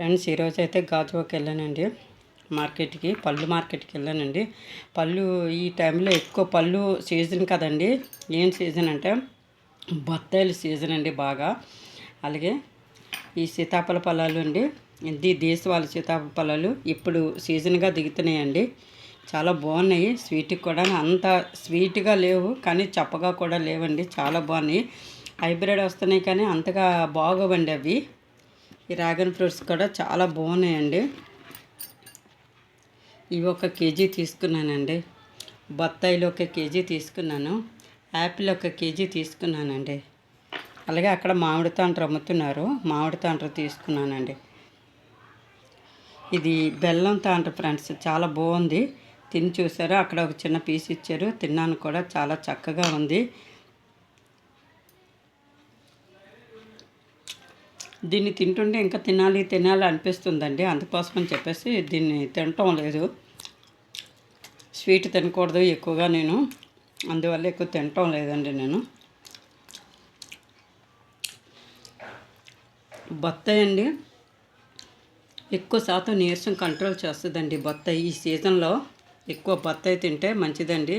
Friends ఈరోజు అయితే గాజువాకి వెళ్ళానండి. మార్కెట్కి పళ్ళు మార్కెట్కి వెళ్ళానండి. పళ్ళు ఈ టైంలో ఎక్కువ పళ్ళు సీజన్ కదండి. ఏం సీజన్ అంటే బత్తాయిల సీజన్ అండి బాగా. అలాగే ఈ సీతాఫల ఫలాలు అండి ఇది దేశవాళ సీతాఫల పొలాలు ఇప్పుడు సీజన్గా దిగుతున్నాయండి. చాలా బాగున్నాయి. స్వీట్కి కూడా అంత స్వీట్గా లేవు కానీ చప్పగా కూడా లేవండి. చాలా బాగున్నాయి. హైబ్రిడ్ వస్తున్నాయి కానీ అంతగా బాగోవండి అవి. ఈ డ్రాగన్ ఫ్రూట్స్ కూడా చాలా బాగున్నాయండి. ఇవి ఒక కేజీ తీసుకున్నానండి. బత్తాయిలు ఒక కేజీ తీసుకున్నాను. యాపిల్ ఒక కేజీ తీసుకున్నానండి. అలాగే అక్కడ మామిడి తాండ్ర అమ్ముతున్నారు. మామిడి తాండ్ర తీసుకున్నానండి. ఇది బెల్లం తాండ్ర ఫ్రెండ్స్ చాలా బాగుంది. తిని చూసారు? అక్కడ ఒక చిన్న పీస్ ఇచ్చారు. తిన్నాను కూడా. చాలా చక్కగా ఉంది. దీన్ని తింటుంటే ఇంకా తినాలి తినాలి అనిపిస్తుందండి. అందుకోసమని చెప్పేసి దీన్ని తినటం లేదు. స్వీట్ తినకూడదు ఎక్కువగా నేను. అందువల్ల ఎక్కువ తినటం లేదండి నేను. బత్తాయి అండి. ఎక్కువ శాతం నీరసం కంట్రోల్ చేస్తుందండి బత్తాయి ఈ సీజన్లో. ఎక్కువ బత్తాయి తింటే మంచిదండి.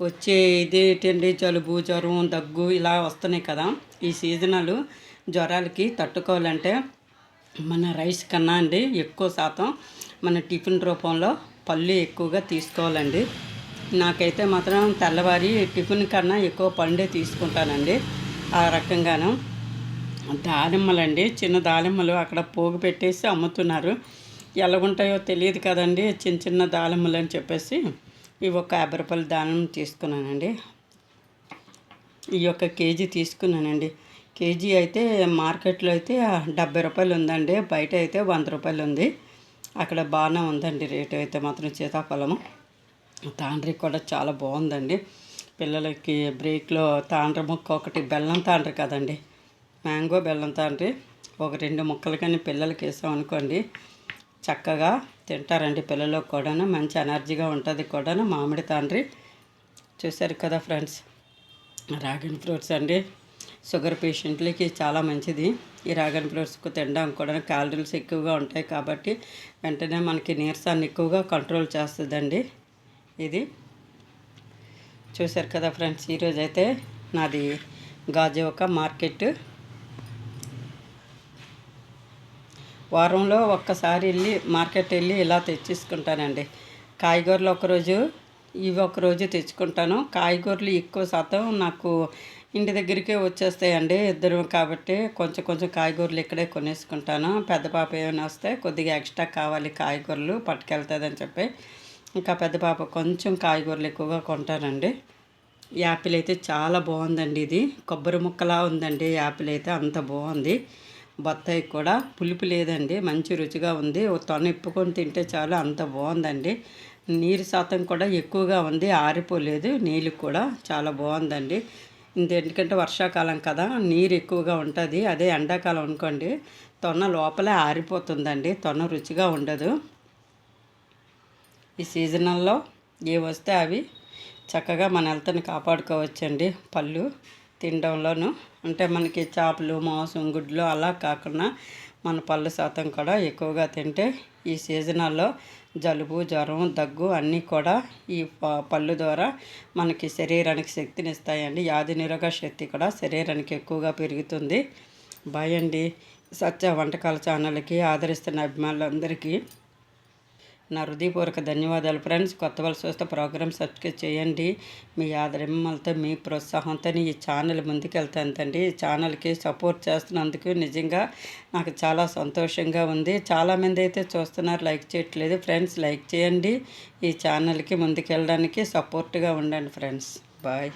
వచ్చే ఇదేంటండి జలుబు జ్వరం దగ్గు ఇలా వస్తున్నాయి కదా. ఈ సీజనల్ జ్వరాలకి తట్టుకోవాలంటే మన రైస్ కన్నా అండి ఎక్కువ శాతం మన టిఫిన్ రూపంలో పళ్ళు ఎక్కువగా తీసుకోవాలండి. నాకైతే మాత్రం తెల్లవారి టిఫిన్ కన్నా ఎక్కువ పండే తీసుకుంటానండి. ఆ రకంగాను దానిమ్మలండి చిన్న దానిమ్మలు అక్కడ పోగు పెట్టేసి అమ్ముతున్నారు. ఎలాగుంటాయో తెలియదు కదండి. చిన్న చిన్న దానిమ్మలు అని చెప్పేసి ఈ ఒక యాభై రూపాయల దానం తీసుకున్నానండి. ఈ యొక్క కేజీ తీసుకున్నానండి. కేజీ అయితే మార్కెట్లో అయితే డెబ్బై రూపాయలు ఉందండి. బయట అయితే వంద రూపాయలు ఉంది. అక్కడ బాగానే ఉందండి రేటు అయితే మాత్రం సీతాఫలము. తాండ్రి కూడా చాలా బాగుందండి. పిల్లలకి బ్రేక్లో తాండ్రి ముక్క ఒకటి బెల్లం తాండ్రి కదండి. మ్యాంగో బెల్లం తాండ్రి ఒక రెండు ముక్కలు కానీ పిల్లలకి వేసాం అనుకోండి చక్కగా తింటారండి పిల్లలకు కూడాను. మంచి ఎనర్జీగా ఉంటుంది కూడాను మామిడి తండ్రి. చూసారు కదా ఫ్రెండ్స్ రాగన్ ఫ్రూట్స్ అండి. షుగర్ పేషెంట్లకి చాలా మంచిది. ఈ రాగన్ ఫ్రూట్స్కు తినడం కూడా క్యాలరీస్ ఎక్కువగా ఉంటాయి కాబట్టి వెంటనే మనకి నీరసాన్ని ఎక్కువగా కంట్రోల్ చేస్తుందండి ఇది. చూశారు కదా ఫ్రెండ్స్ ఈరోజు అయితే నాది గాజు ఒక మార్కెట్. వారంలో ఒక్కసారి వెళ్ళి మార్కెట్ వెళ్ళి ఇలా తెచ్చేసుకుంటానండి. కాయగూరలు ఒకరోజు ఇవి ఒకరోజు తెచ్చుకుంటాను. కాయగూరలు ఎక్కువ శాతం నాకు ఇంటి దగ్గరికే వచ్చేస్తాయండి ఇద్దరు కాబట్టి కొంచెం కొంచెం కాయగూరలు ఇక్కడే కొనేసుకుంటాను. పెద్ద పాప ఏమైనా వస్తే కొద్దిగా ఎక్స్ట్రా కావాలి కాయగూరలు పట్టుకెళ్తుందని చెప్పి. ఇంకా పెద్ద పాప కొంచెం కాయగూరలు ఎక్కువగా కొంటానండి. యాపిల్ అయితే చాలా బాగుందండి ఇది. కొబ్బరి ముక్కలా ఉందండి యాపిల్ అయితే అంత బాగుంది. బత్తాయి కూడా. పులుపు లేదండి. మంచి రుచిగా ఉంది. తొన ఇప్పుకొని తింటే చాలు అంత బాగుందండి. నీరు శాతం కూడా ఎక్కువగా ఉంది. ఆరిపోలేదు. నీళ్ళు కూడా చాలా బాగుందండి. ఎందుకంటే వర్షాకాలం కదా నీరు ఎక్కువగా ఉంటుంది. అదే ఎండాకాలం అనుకోండి తొన్న లోపలే ఆరిపోతుందండి. తొన్న రుచిగా ఉండదు. ఈ సీజనల్లో ఏ వస్తే అవి చక్కగా మన హెల్త్ని కాపాడుకోవచ్చండి. పళ్ళు తినడంలోను. అంటే మనకి చేపలు మాంసం గుడ్లు అలా కాకుండా మన పళ్ళు శాతం కూడా ఎక్కువగా తింటే ఈ సీజనల్లో జలుబు జ్వరం దగ్గు అన్నీ కూడా ఈ పళ్ళు ద్వారా మనకి శరీరానికి శక్తిని ఇస్తాయండి నిరోగ నిరోధక శక్తి కూడా శరీరానికి ఎక్కువగా పెరుగుతుంది. బాయ్ అండి. సత్య వంటకాల ఛానల్కి ఆదరిస్తున్న అభిమానులందరికీ నా హృదయపూర్వక ధన్యవాదాలు. ఫ్రెండ్స్ కొత్త వాళ్ళు చూస్తే ప్రోగ్రామ్ సబ్స్క్రైబ్ చేయండి. మీ ఆదరింపులతో మీ ప్రోత్సాహంతో ఈ ఛానల్ ముందుకెళ్తాంతండి ఈ ఛానల్కి సపోర్ట్ చేస్తున్నందుకు నిజంగా నాకు చాలా సంతోషంగా ఉంది. చాలామంది అయితే చూస్తున్నారు లైక్ చేయట్లేదు. ఫ్రెండ్స్ లైక్ చేయండి. ఈ ఛానల్కి ముందుకెళ్ళడానికి సపోర్ట్గా ఉండండి ఫ్రెండ్స్. బాయ్.